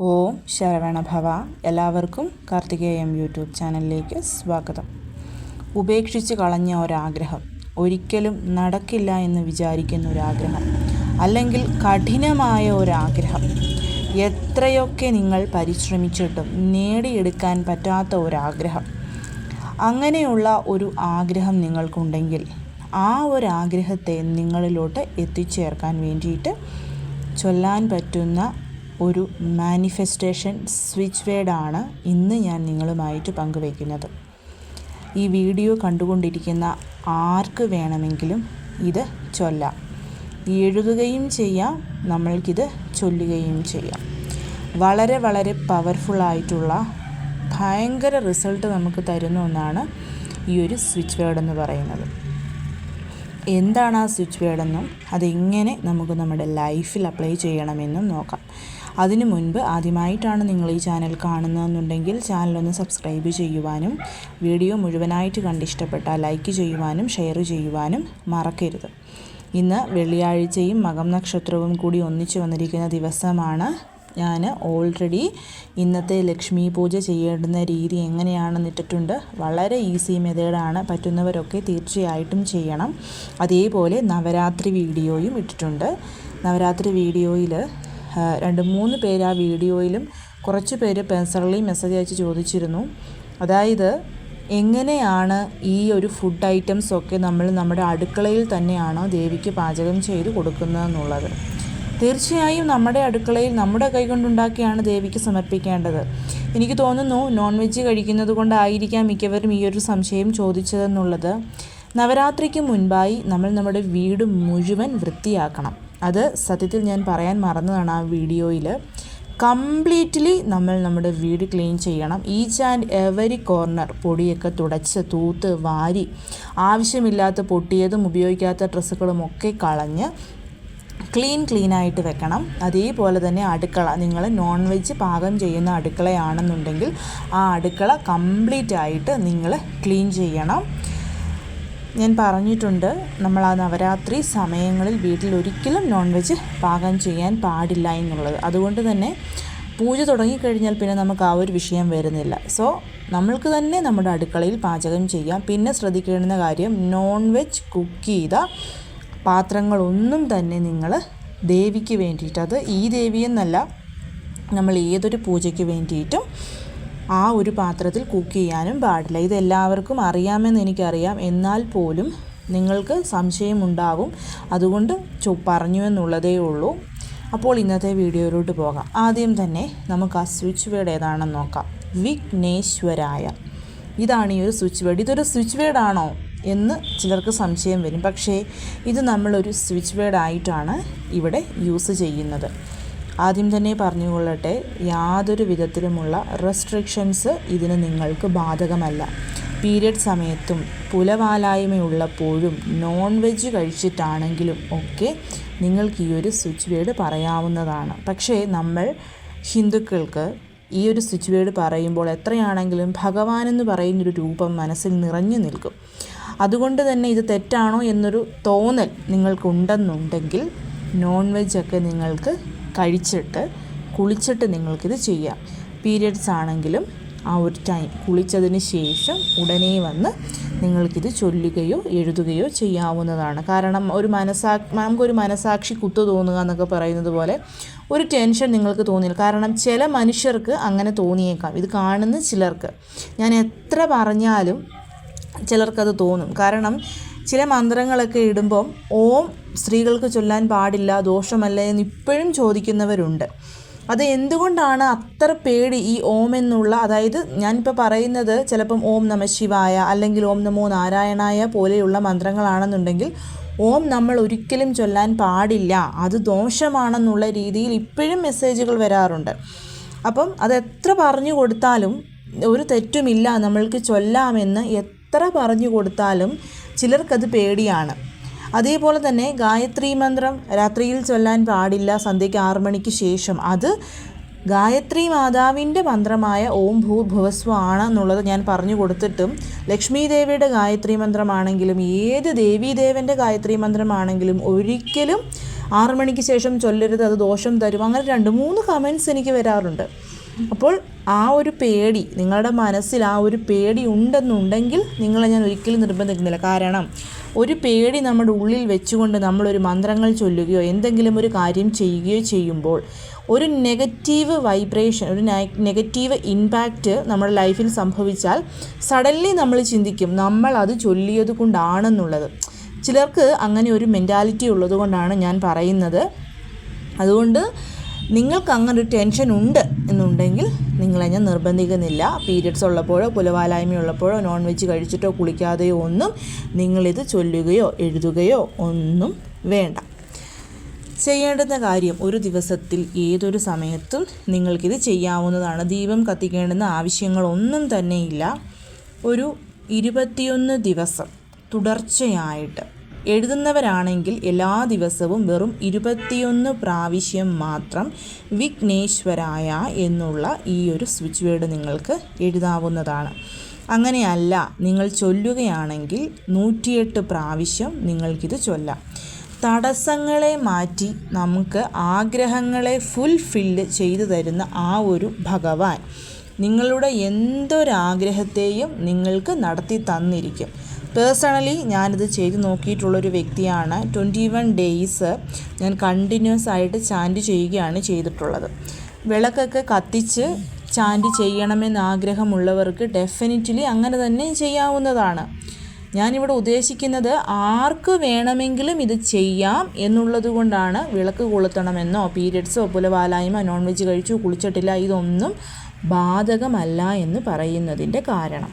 ഓം ശരവണഭവ. എല്ലാവർക്കും കാർത്തികേയം യൂട്യൂബ് ചാനലിലേക്ക് സ്വാഗതം. ഉപേക്ഷിച്ച് കളഞ്ഞ ഒരാഗ്രഹം. ഒരിക്കലും നടക്കില്ല എന്ന് വിചാരിക്കുന്ന ഒരാഗ്രഹം. അല്ലെങ്കിൽ കഠിനമായ ഒരാഗ്രഹം. എത്രയൊക്കെ നിങ്ങൾ പരിശ്രമിച്ചിട്ടും നേടിയെടുക്കാൻ പറ്റാത്ത ഒരാഗ്രഹം. അങ്ങനെയുള്ള ഒരു ആഗ്രഹം നിങ്ങൾക്കുണ്ടെങ്കിൽ ആ ഒരാഗ്രഹത്തെ നിങ്ങളിലോട്ട് എത്തിച്ചേർക്കാൻ വേണ്ടിയിട്ട് ചൊല്ലാൻ പറ്റുന്ന ഒരു മാനിഫെസ്റ്റേഷൻ സ്വിച്ച് വേഡാണ് ഇന്ന് ഞാൻ നിങ്ങളുമായിട്ട് പങ്കുവയ്ക്കുന്നത് ഈ വീഡിയോ കണ്ടുകൊണ്ടിരിക്കുന്ന ആർക്ക് വേണമെങ്കിലും ഇത് ചൊല്ലാം. എഴുതുകയും ചെയ്യാം നമ്മൾക്കിത് ചൊല്ലുകയും ചെയ്യാം. വളരെ വളരെ പവർഫുള്ളായിട്ടുള്ള ഭയങ്കര റിസൾട്ട് നമുക്ക് തരുന്ന ഒന്നാണ് ഈ ഒരു സ്വിച്ച് വേർഡ് എന്ന് പറയുന്നത്. എന്താണ് ആ സ്വിച്ച് വേർഡെന്നും അതെങ്ങനെ നമുക്ക് നമ്മുടെ ലൈഫിൽ അപ്ലൈ ചെയ്യണമെന്നും നോക്കാം. അതിനു മുൻപ് ആദ്യമായിട്ടാണ് നിങ്ങൾ ഈ ചാനൽ കാണുന്നതെന്നുണ്ടെങ്കിൽ ചാനലൊന്ന് സബ്സ്ക്രൈബ് ചെയ്യുവാനും വീഡിയോ മുഴുവനായിട്ട് കണ്ടിഷ്ടപ്പെട്ടാൽ ലൈക്ക് ചെയ്യുവാനും ഷെയർ ചെയ്യുവാനും മറക്കരുത്. ഇന്ന് വെള്ളിയാഴ്ചയും മകം നക്ഷത്രവും കൂടി ഒന്നിച്ചു വന്നിരിക്കുന്ന ദിവസമാണ് ഞാൻ ഓൾറെഡി ഇന്നത്തെ ലക്ഷ്മി പൂജ ചെയ്യേണ്ടുന്ന രീതി എങ്ങനെയാണെന്ന് ഇട്ടിട്ടുണ്ട്. വളരെ ഈസി മെത്തേഡാണ് പറ്റുന്നവരൊക്കെ തീർച്ചയായിട്ടും ചെയ്യണം. അതേപോലെ നവരാത്രി വീഡിയോയും ഇട്ടിട്ടുണ്ട്. നവരാത്രി വീഡിയോയിൽ രണ്ട് മൂന്ന് പേര് ആ വീഡിയോയിലും കുറച്ച് പേര് പേഴ്സണലി മെസ്സേജ് അയച്ച് ചോദിച്ചിരുന്നു. അതായത് എങ്ങനെയാണ് ഈ ഒരു ഫുഡ് ഐറ്റംസ് ഒക്കെ നമ്മൾ നമ്മുടെ അടുക്കളയിൽ തന്നെയാണോ ദേവിക്ക് പാചകം ചെയ്ത് കൊടുക്കുന്നതെന്നുള്ളത്. തീർച്ചയായും നമ്മുടെ അടുക്കളയിൽ നമ്മുടെ കൈകൊണ്ടുണ്ടാക്കിയാണ് ദേവിക്ക് സമർപ്പിക്കേണ്ടത്. എനിക്ക് തോന്നുന്നു നോൺ വെജ് കഴിക്കുന്നത് കൊണ്ടായിരിക്കാം മിക്കവരും ഈ ഒരു സംശയം ചോദിച്ചതെന്നുള്ളത്. നവരാത്രിക്ക് മുൻപായി നമ്മൾ നമ്മുടെ വീട് മുഴുവൻ വൃത്തിയാക്കണം. അത് സത്യത്തിൽ ഞാൻ പറയാൻ മറന്നതാണ് ആ വീഡിയോയിൽ കംപ്ലീറ്റ്ലി നമ്മൾ നമ്മുടെ വീട് ക്ലീൻ ചെയ്യണം. ഈച്ച് ആൻഡ് എവരി കോർണർ പൊടിയൊക്കെ തുടച്ച് തൂത്ത് വാരി ആവശ്യമില്ലാത്ത പൊട്ടിയതും ഉപയോഗിക്കാത്ത ഡ്രസ്സുകളും ഒക്കെ കളഞ്ഞ് ക്ലീൻ ക്ലീൻ ആയിട്ട് വെക്കണം. അതേപോലെ തന്നെ അടുക്കള നിങ്ങൾ നോൺ വെജ് പാകം ചെയ്യുന്ന അടുക്കളയാണെന്നുണ്ടെങ്കിൽ ആ അടുക്കള കംപ്ലീറ്റ് ആയിട്ട് നിങ്ങൾ ക്ലീൻ ചെയ്യണം. ഞാൻ പറഞ്ഞിട്ടുണ്ട് നമ്മൾ ആ നവരാത്രി സമയങ്ങളിൽ വീട്ടിൽ ഒരിക്കലും നോൺ വെജ് പാകം ചെയ്യാൻ പാടില്ല എന്നുള്ളത്. അതുകൊണ്ട് തന്നെ പൂജ തുടങ്ങിക്കഴിഞ്ഞാൽ പിന്നെ നമുക്ക് ആ ഒരു വിഷയം വരുന്നില്ല. സോ നമ്മൾക്ക് തന്നെ നമ്മുടെ അടുക്കളയിൽ പാചകം ചെയ്യാം. പിന്നെ ശ്രദ്ധിക്കേണ്ട കാര്യം നോൺ വെജ് കുക്ക് ചെയ്ത പാത്രങ്ങളൊന്നും തന്നെ നിങ്ങൾ ദേവിക്ക് വേണ്ടിയിട്ട് അത് ഈ ദേവിയെന്നല്ല നമ്മൾ ഏതൊരു പൂജയ്ക്ക് വേണ്ടിയിട്ടും ആ ഒരു പാത്രത്തിൽ കുക്ക് ചെയ്യാനും പാടില്ല. ഇതെല്ലാവർക്കും അറിയാമെന്ന് എനിക്കറിയാം. എന്നാൽ പോലും നിങ്ങൾക്ക് സംശയമുണ്ടാകും അതുകൊണ്ട് പറഞ്ഞു എന്നുള്ളതേ ഉള്ളൂ. അപ്പോൾ ഇന്നത്തെ വീഡിയോയിലോട്ട് പോകാം. ആദ്യം തന്നെ നമുക്ക് ആ സ്വിച്ച് വേർഡ് ഏതാണെന്ന് നോക്കാം. വിഘ്നേശ്വരായ. ഇതാണ് ഈ ഒരു സ്വിച്ച് വേർഡ് ഇതൊരു സ്വിച്ച് വേർഡാണോ എന്ന് ചിലർക്ക് സംശയം വരും. പക്ഷേ ഇത് നമ്മളൊരു സ്വിച്ച് വേർഡ് ആയിട്ടാണ് ഇവിടെ യൂസ് ചെയ്യുന്നത്. ആദ്യം തന്നെ പറഞ്ഞുകൊള്ളട്ടെ യാതൊരു വിധത്തിലുമുള്ള റെസ്ട്രിക്ഷൻസ് ഇതിന് നിങ്ങൾക്ക് ബാധകമല്ല. പീരിയഡ് സമയത്തും പുലവാലായ്മയുള്ളപ്പോഴും നോൺ വെജ് കഴിച്ചിട്ടാണെങ്കിലും ഒക്കെ നിങ്ങൾക്ക് ഈ ഒരു സ്വിച്ച് വേർഡ് പറയാവുന്നതാണ്. പക്ഷേ നമ്മൾ ഹിന്ദുക്കൾക്ക് ഈ ഒരു സ്വിച്ച് വേർഡ് പറയുമ്പോൾ എത്രയാണെങ്കിലും ഭഗവാൻ എന്ന് പറയുന്നൊരു രൂപം മനസ്സിൽ നിറഞ്ഞു നിൽക്കും. അതുകൊണ്ട് തന്നെ ഇത് തെറ്റാണോ എന്നൊരു തോന്നൽ നിങ്ങൾക്കുണ്ടെന്നുണ്ടെങ്കിൽ നോൺ വെജൊക്കെ നിങ്ങൾക്ക് കഴിച്ചിട്ട് കുളിച്ചിട്ട് നിങ്ങൾക്കിത് ചെയ്യാം. പീരിയഡ്സ് ആണെങ്കിലും ആ ഒരു ടൈം കുളിച്ചതിന് ശേഷം ഉടനെ വന്ന് നിങ്ങൾക്കിത് ചൊല്ലുകയോ എഴുതുകയോ ചെയ്യാവുന്നതാണ്. കാരണം ഒരു മനസാ നമുക്കൊരു മനസാക്ഷി കുത്തു തോന്നുക എന്നൊക്കെ പറയുന്നത് പോലെ ഒരു ടെൻഷൻ നിങ്ങൾക്ക് തോന്നില്ല. കാരണം ചില മനുഷ്യർക്ക് അങ്ങനെ തോന്നിയേക്കാം. ഇത് കാണുന്ന ചിലർക്ക്. ഞാൻ എത്ര പറഞ്ഞാലും ചിലർക്കത് തോന്നും. കാരണം ചില മന്ത്രങ്ങളൊക്കെ ഇടുമ്പം ഓം സ്ത്രീകൾക്ക് ചൊല്ലാൻ പാടില്ല ദോഷമല്ല എന്ന് ഇപ്പോഴും ചോദിക്കുന്നവരുണ്ട്. അത് എന്തുകൊണ്ടാണ് അത്ര പേടി ഈ ഓം എന്നുള്ള അതായത് ഞാനിപ്പോൾ പറയുന്നത് ചിലപ്പം ഓം നമ ശിവായ അല്ലെങ്കിൽ ഓം നമോ നാരായണായ പോലെയുള്ള മന്ത്രങ്ങളാണെന്നുണ്ടെങ്കിൽ ഓം നമ്മൾ ഒരിക്കലും ചൊല്ലാൻ പാടില്ല. അത് ദോഷമാണെന്നുള്ള രീതിയിൽ ഇപ്പോഴും മെസ്സേജുകൾ വരാറുണ്ട്. അപ്പം അത് എത്ര പറഞ്ഞു കൊടുത്താലും ഒരു തെറ്റുമില്ല നമ്മൾക്ക് ചൊല്ലാമെന്ന് എത്ര പറഞ്ഞു കൊടുത്താലും ചിലർക്കത് പേടിയാണ്. അതേപോലെ തന്നെ ഗായത്രി മന്ത്രം രാത്രിയിൽ ചൊല്ലാൻ പാടില്ല സന്ധ്യയ്ക്ക് ആറു മണിക്ക് ശേഷം. അത് ഗായത്രി മാതാവിന്റെ മന്ത്രമായ ഓം ഭൂർഭുവസ്വ ആണ് എന്നുള്ളത് ഞാൻ പറഞ്ഞു കൊടുത്തിട്ടും ലക്ഷ്മി ദേവിയുടെ ഗായത്രി മന്ത്രമാണെങ്കിലും ഏത് ദേവീദേവന്റെ ഗായത്രി മന്ത്രമാണെങ്കിലും ഒരിക്കലും ആറു മണിക്ക് ശേഷം ചൊല്ലരുത് അത് ദോഷം തരും. അങ്ങനെ രണ്ട് മൂന്ന് കമൻസ് എനിക്ക് വരാറുണ്ട്. അപ്പോൾ ആ ഒരു പേടി നിങ്ങളുടെ മനസ്സിൽ ആ ഒരു പേടി ഉണ്ടെന്നുണ്ടെങ്കിൽ നിങ്ങളെ ഞാൻ ഒരിക്കലും നിർബന്ധിക്കുന്നില്ല. കാരണം ഒരു പേടി നമ്മുടെ ഉള്ളിൽ വെച്ചുകൊണ്ട് നമ്മളൊരു മന്ത്രങ്ങൾ ചൊല്ലുകയോ എന്തെങ്കിലും ഒരു കാര്യം ചെയ്യുകയോ ചെയ്യുമ്പോൾ ഒരു നെഗറ്റീവ് വൈബ്രേഷൻ ഒരു നെഗറ്റീവ് ഇമ്പാക്റ്റ് നമ്മുടെ ലൈഫിൽ സംഭവിച്ചാൽ സഡൻലി നമ്മൾ ചിന്തിക്കും നമ്മൾ അത് ചൊല്ലിയത് കൊണ്ടാണെന്നുള്ളത്. ചിലർക്ക് അങ്ങനെ ഒരു മെന്റാലിറ്റി ഉള്ളത് കൊണ്ടാണ് ഞാൻ പറയുന്നത്. അതുകൊണ്ട് നിങ്ങൾക്ക് അങ്ങനെ ടെൻഷൻ ഉണ്ട് എന്നുണ്ടെങ്കിൽ നിങ്ങളെ ഞാൻ നിർബന്ധിക്കുന്നില്ല. പീരിയഡ്സ് ഉള്ളപ്പോഴോ പുലവാലായ്മ ഉള്ളപ്പോഴോ നോൺ വെജ് കഴിച്ചിട്ടോ കുളിക്കാതെയോ ഒന്നും നിങ്ങളിത് ചൊല്ലുകയോ എഴുതുകയോ ഒന്നും വേണ്ട. ചെയ്യേണ്ടുന്ന കാര്യം ഒരു ദിവസത്തിൽ ഏതൊരു സമയത്തും നിങ്ങൾക്കിത് ചെയ്യാവുന്നതാണ്. ദീപം കത്തിക്കേണ്ടുന്ന ആവശ്യങ്ങളൊന്നും തന്നെയില്ല. ഒരു ഇരുപത്തിയൊന്ന് ദിവസം തുടർച്ചയായിട്ട് എഴുതുന്നവരാണെങ്കിൽ എല്ലാ ദിവസവും വെറും ഇരുപത്തിയൊന്ന് പ്രാവശ്യം മാത്രം വിഘ്നേശ്വരായ എന്നുള്ള ഈ ഒരു സ്വിച്ച് വേർഡ് നിങ്ങൾക്ക് എഴുതാവുന്നതാണ്. അങ്ങനെയല്ല നിങ്ങൾ ചൊല്ലുകയാണെങ്കിൽ നൂറ്റിയെട്ട് പ്രാവശ്യം നിങ്ങൾക്കിത് ചൊല്ലാം. തടസ്സങ്ങളെ മാറ്റി നമുക്ക് ആഗ്രഹങ്ങളെ ഫുൾഫില്ല് ചെയ്തു തരുന്ന ആ ഒരു ഭഗവാൻ നിങ്ങളുടെ എന്തൊരാഗ്രഹത്തെയും നിങ്ങൾക്ക് നടത്തി തന്നിരിക്കും. പേഴ്സണലി ഞാനിത് ചെയ്ത് നോക്കിയിട്ടുള്ളൊരു വ്യക്തിയാണ്. ട്വന്റി വൺ ഡേയ്സ് ഞാൻ കണ്ടിന്യൂസ് ആയിട്ട് ചാന്റ് ചെയ്യുകയാണ് ചെയ്തിട്ടുള്ളത്. വിളക്കൊക്കെ കത്തിച്ച് ചാന്റ് ചെയ്യണമെന്ന് ആഗ്രഹമുള്ളവർക്ക് ഡെഫിനറ്റ്ലി അങ്ങനെ തന്നെ ചെയ്യാവുന്നതാണ്. ഞാനിവിടെ ഉദ്ദേശിക്കുന്നത് ആർക്ക് വേണമെങ്കിലും ഇത് ചെയ്യാം എന്നുള്ളത് കൊണ്ടാണ് വിളക്ക് കൊളുത്തണമെന്നോ പീരിയഡ്സോ പുലവാലായ്മ നോൺ വെജ് കഴിച്ചു കുളിച്ചിട്ടില്ല ഇതൊന്നും ബാധകമല്ല എന്ന് പറയുന്നതിന്റെ കാരണം.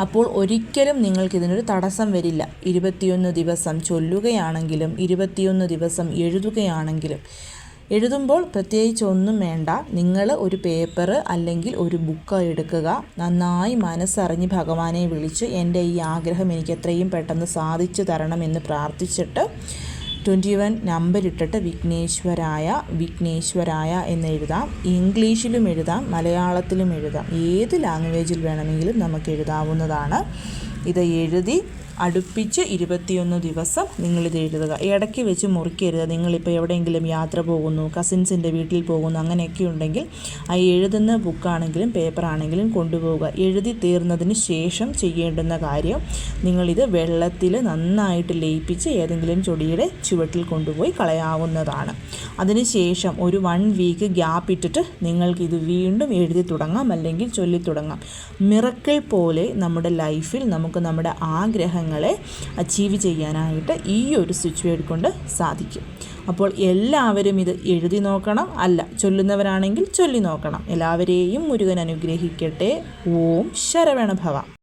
അപ്പോൾ ഒരിക്കലും നിങ്ങൾക്കിതിനൊരു തടസ്സം വരില്ല. ഇരുപത്തിയൊന്ന് ദിവസം ചൊല്ലുകയാണെങ്കിലും ഇരുപത്തിയൊന്ന് ദിവസം എഴുതുകയാണെങ്കിലും. എഴുതുമ്പോൾ പ്രത്യേകിച്ച് ഒന്നും വേണ്ട. നിങ്ങൾ ഒരു പേപ്പർ അല്ലെങ്കിൽ ഒരു ബുക്ക് എടുക്കുക. നന്നായി മനസ്സറിഞ്ഞ് ഭഗവാനെ വിളിച്ച് എന്റെ ഈ ആഗ്രഹം എനിക്ക് എത്രയും പെട്ടെന്ന് സാധിച്ചു തരണമെന്ന് പ്രാർത്ഥിച്ചിട്ട് ട്വന്റി വൺ നമ്പർ ഇട്ടിട്ട് വിഘ്നേശ്വരായ വിഘ്നേശ്വരായ എന്ന് എഴുതാം. ഇംഗ്ലീഷിലും എഴുതാം മലയാളത്തിലും എഴുതാം. ഏത് ലാംഗ്വേജിൽ വേണമെങ്കിലും നമുക്ക് എഴുതാവുന്നതാണ്. ഇത് എഴുതി അടുപ്പിച്ച് ഇരുപത്തിയൊന്ന് ദിവസം നിങ്ങളിത് എഴുതുക. ഇടയ്ക്ക് വെച്ച് മുറിക്കരുത്. നിങ്ങളിപ്പോൾ എവിടെയെങ്കിലും യാത്ര പോകുന്നു കസിൻസിന്റെ വീട്ടിൽ പോകുന്നു അങ്ങനെയൊക്കെ ഉണ്ടെങ്കിൽ ആ എഴുതുന്ന ബുക്കാണെങ്കിലും പേപ്പറാണെങ്കിലും കൊണ്ടുപോവുക. എഴുതി തീർന്നതിന് ശേഷം ചെയ്യേണ്ടുന്ന കാര്യം നിങ്ങളിത് വെള്ളത്തിൽ നന്നായിട്ട് ലയിപ്പിച്ച് ഏതെങ്കിലും ചൊടിയുടെ ചുവട്ടിൽ കൊണ്ടുപോയി കളയാവുന്നതാണ്. അതിനുശേഷം ഒരു വൺ വീക്ക് ഗ്യാപ്പ് ഇട്ടിട്ട് നിങ്ങൾക്കിത് വീണ്ടും എഴുതി തുടങ്ങാം അല്ലെങ്കിൽ ചൊല്ലി തുടങ്ങാം. മിറക്കിൾ പോലെ നമ്മുടെ ലൈഫിൽ നമുക്ക് നമ്മുടെ ആഗ്രഹങ്ങളെ അച്ചീവ് ചെയ്യാനായിട്ട് ഈ ഒരു സ്വിച്ച് വേർഡ് കൊണ്ട് സാധിക്കും. അപ്പോൾ എല്ലാവരും ഇത് എഴുതി നോക്കണം. അല്ല ചൊല്ലുന്നവരാണെങ്കിൽ ചൊല്ലി നോക്കണം. എല്ലാവരെയും മുരുകൻ അനുഗ്രഹിക്കട്ടെ. ഓം ശരവണഭവ.